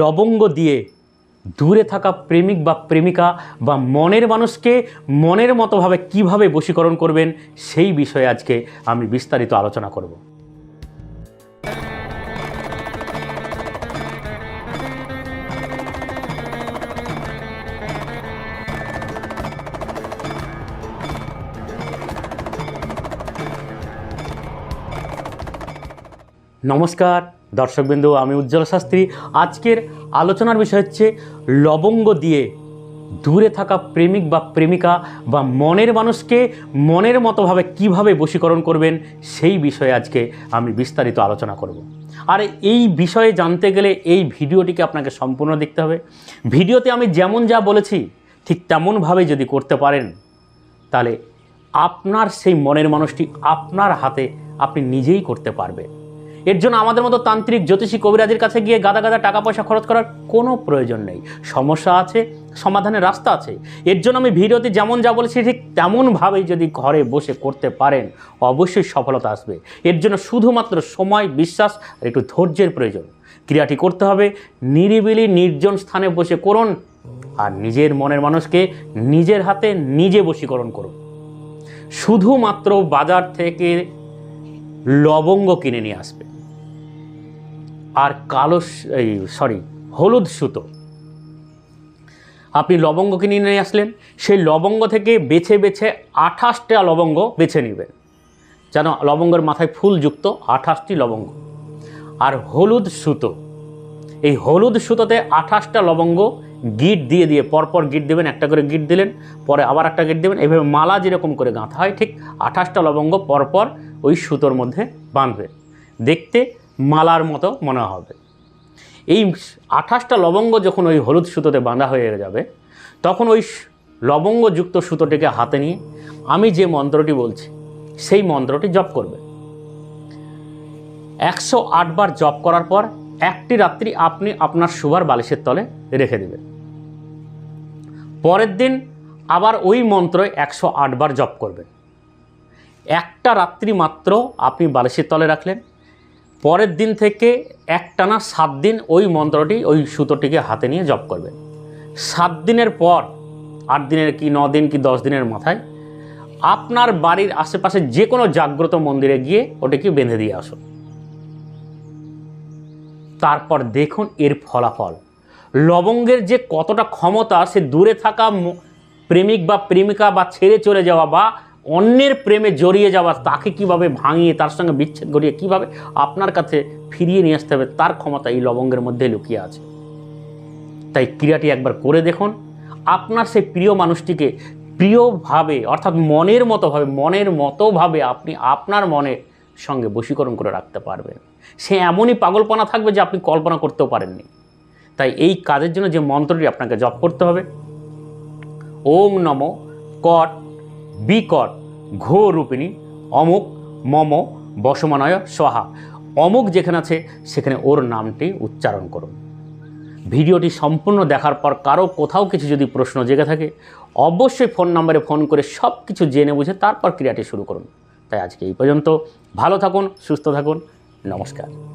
লবঙ্গ দিয়ে দূরে থাকা প্রেমিক বা প্রেমিকা বা মনের মানুষকে মনের মতোভাবে কীভাবে বশীকরণ করবেন, সেই বিষয়ে আজকে আমি বিস্তারিত আলোচনা করব। নমস্কার দর্শকবৃন্দু, আমি উজ্জ্বল শাস্ত্রী। আজকের আলোচনার বিষয় হচ্ছে লবঙ্গ দিয়ে দূরে থাকা প্রেমিক বা প্রেমিকা বা মনের মানুষকে মনের মতোভাবে কীভাবে বশীকরণ করবেন, সেই বিষয়ে আজকে আমি বিস্তারিত আলোচনা করব। আর এই বিষয়ে জানতে গেলে এই ভিডিওটিকে আপনাকে সম্পূর্ণ দেখতে হবে। ভিডিওতে আমি যেমন যা বলেছি, ঠিক তেমনভাবে যদি করতে পারেন, তাহলে আপনার সেই মনের মানুষটি আপনার হাতে আপনি নিজেই করতে পারবেন। এর জন্য আমাদের মতো তান্ত্রিক, জ্যোতিষী, কবিরাজের কাছে গিয়ে গাদা গাদা টাকা পয়সা খরচ করার কোনো প্রয়োজন নেই। সমস্যা আছে, সমাধানের রাস্তা আছে। এর জন্য আমি ভিডিওতে যেমন যা বলেছি, ঠিক তেমনভাবেই যদি ঘরে বসে করতে পারেন, অবশ্যই সফলতা আসবে। এর জন্য শুধুমাত্র সময়, বিশ্বাস আর একটু ধৈর্যের প্রয়োজন। ক্রিয়াটি করতে হবে, নিরিবিলি নির্জন স্থানে বসে করুন আর নিজের মনের মানুষকে নিজের হাতে নিজে বশীকরণ করুন। শুধুমাত্র বাজার থেকে লবঙ্গ কিনে নিয়ে আসবে। আর কালো এই সরি হলুদ সুতো। আপনি লবঙ্গ কিনে নিয়ে আসলেন, সেই লবঙ্গ থেকে বেছে বেছে আঠাশটা লবঙ্গ বেছে নেবেন, যেন লবঙ্গের মাথায় ফুলযুক্ত আঠাশটি লবঙ্গ। আর হলুদ সুতো, এই হলুদ সুতোতে আঠাশটা লবঙ্গ গিট দিয়ে দিয়ে পরপর গিট দেবেন, একটা করে গিট দিলেন, পরে আবার একটা গিট দেবেন, এভাবে মালা যেরকম করে গাঁথা হয়, ঠিক আঠাশটা লবঙ্গ পরপর ওই সুতোর মধ্যে বাঁধবেন। দেখতে মালার মতো মনে হবে। এই আঠাশটা লবঙ্গ যখন ওই হলুদ সুতোতে বাঁধা হয়ে যাবে, তখন ওই লবঙ্গযুক্ত সুতোটিকে হাতে নিয়ে আমি যে মন্ত্রটি বলছি, সেই মন্ত্রটি জপ করবে। একশো আটবার জপ করার পর একটি রাত্রি আপনি আপনার শুবার বালিশের তলে রেখে দেবেন। পরের দিন আবার ওই মন্ত্র একশো আটবার জপ করবেন। একটা রাত্রি মাত্র আপনি বালিশের তলে রাখলেন পরের দিন থেকে একটানা সাত দিন ওই মন্ত্রটি, ওই সুতোটিকে হাতে নিয়ে জপ করবে। সাত দিনের পর, আট দিনের কি ন দিন কি দশ দিনের মাথায়, আপনার বাড়ির আশেপাশে যে কোনো জাগ্রত মন্দিরে গিয়ে ওটাকে বেঁধে দিয়ে আসুন। তারপর দেখুন এর ফলাফল। লবঙ্গের যে কতটা ক্ষমতা, সে দূরে থাকা প্রেমিক বা প্রেমিকা বা ছেড়ে চলে যাওয়া বা অন্যের প্রেমে জড়িয়ে যাওয়া, তাকে কীভাবে ভাঙিয়ে, তার সঙ্গে বিচ্ছেদ ঘটিয়ে কীভাবে আপনার কাছে ফিরিয়ে নিয়ে আসতে হবে, তার ক্ষমতা এই লবঙ্গের মধ্যে লুকিয়ে আছে। তাই ক্রিয়াটি একবার করে দেখুন। আপনার সেই প্রিয় মানুষটিকে প্রিয়ভাবে, অর্থাৎ মনের মতোভাবে মনের মতোভাবে আপনি আপনার মনের সঙ্গে বশীকরণ করে রাখতে পারবেন। সে এমনই পাগলপনা থাকবে যে আপনি কল্পনা করতেও পারেননি। তাই এই কাজের জন্য যে মন্ত্রটি আপনাকে জপ করতে হবে, ওম নম কট বিকট ঘো রূপিণী অমুক, মম, বসমানয়, সহা। অমুক যেখানে আছে, সেখানে ওর নামটি উচ্চারণ করুন। ভিডিওটি সম্পূর্ণ দেখার পর কারও কোথাও কিছু যদি প্রশ্ন জেগে থাকে, অবশ্যই ফোন নম্বরে ফোন করে সব কিছু জেনে বুঝে তারপর ক্রিয়াটি শুরু করুন। তাই আজকে এই পর্যন্ত। ভালো থাকুন, সুস্থ থাকুন। নমস্কার।